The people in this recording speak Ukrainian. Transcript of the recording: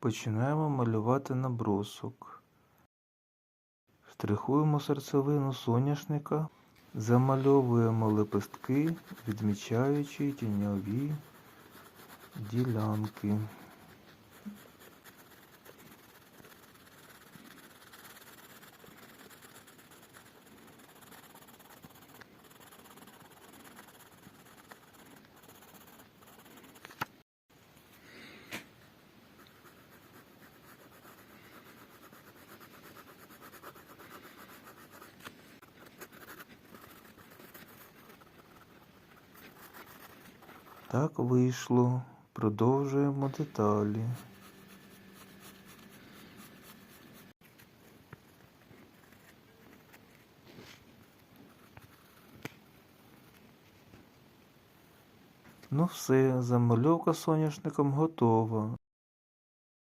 Починаємо малювати набросок. Штрихуємо серцевину соняшника, замальовуємо лепестки, відмічаючи тіньові ділянки. Так вийшло. Продовжуємо деталі. Ну все, замальовка соняшником готова.